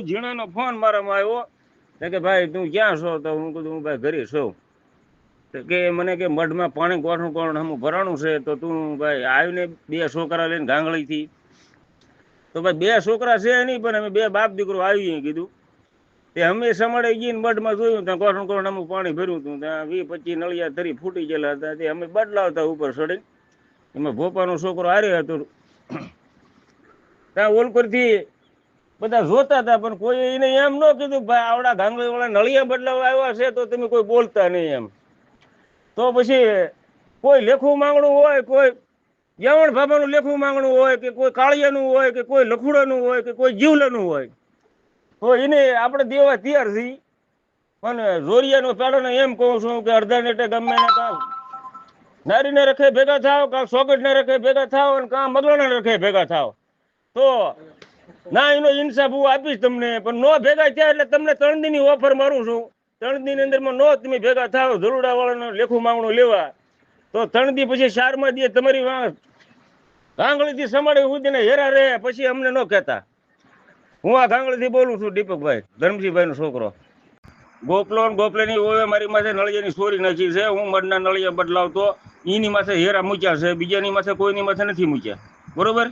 ઝીણાનો phone મારામાં આવ્યો. કે, ભાઈ, તું ક્યાં છો? તો હું કીધું, હું ભાઈ ઘરે છું. કે, મને કે, મઢમાં પાણી ગોઠણ કોણ હમું ભરાણું છે. તો તું, ભાઈ, આવીને બે છોકરા લઈને ગાંગળીથી તો ભાઈ, બે છોકરા છે નહીં, પણ અમે બે બાપ દીકરો આવીએ કીધું. તે અમે સમાડે ગઈને મઢમાં જોયું, ત્યાં ગોઠણ કોણ અમુક પાણી ભર્યું હતું. ત્યાં વીસ પચીસ નળિયા તરી ફૂટી ગયેલા હતા. તે અમે બદલાવતા ઉપર ચડી એમાં ભોપાનો છોકરો હારે હતો. ત્યાં ઓલકરથી બધા જોતા હતા, પણ કોઈ એને એમ ન કીધું, ભાઈ, આવડા ગાંગડી વાળા નળિયા બદલાવા આવ્યા છે, તો તમે કોઈ બોલતા નહીં એમ. તો પછી કોઈ લેખું માંગણું હોય, કોઈ યવણ બાબાનું લેખું માંગણું હોય, કે કોઈ કાળિયાનું હોય, કે કોઈ લખુડાનું હોય, કે કોઈ જીવલાનું હોય, તો એને આપણે દેવા તૈયાર છીએ. અને જોરિયાનો પેડોને એમ કહું છું કે અડધા નેટે ગમે ને કામ નારીને રખે ભેગા થાવ, કાં સોગટને રખે ભેગા થાવ, અને કાં મગલાને રખે ભેગા થાવ. તો ના, એનો ઇન્સાફ હું આપીશ તમને, પણ નો ભેગા થયા એટલે તમને ત્રણ દિનની ઓફર મારું છું. ત્રણ દિન અંદરમાં નો તમે ભેગા થાવ ધરુડા વાળાનો લેખું માંગણું લેવા. તો ત્રણ દી પછી શારમાં દે, તમારી વાં ગાંગળીથી સમાડે ઉદીને હેરા રે પછી અમને ન કહેતા. હું આ ગાંગળીથી બોલું છું, દીપકભાઈ, ધર્મસિંહભાઈનો છોકરો. ગોપલો ને ગોપલેની ઓવે મારી માથે નળિયાની ચોરી નાખી છે, હું મઢના નળિયા બદલાવતો એની માથે હેરા મૂક્યા છે, બીજાની માથે કોઈની માથે નથી મૂક્યા. બરોબર?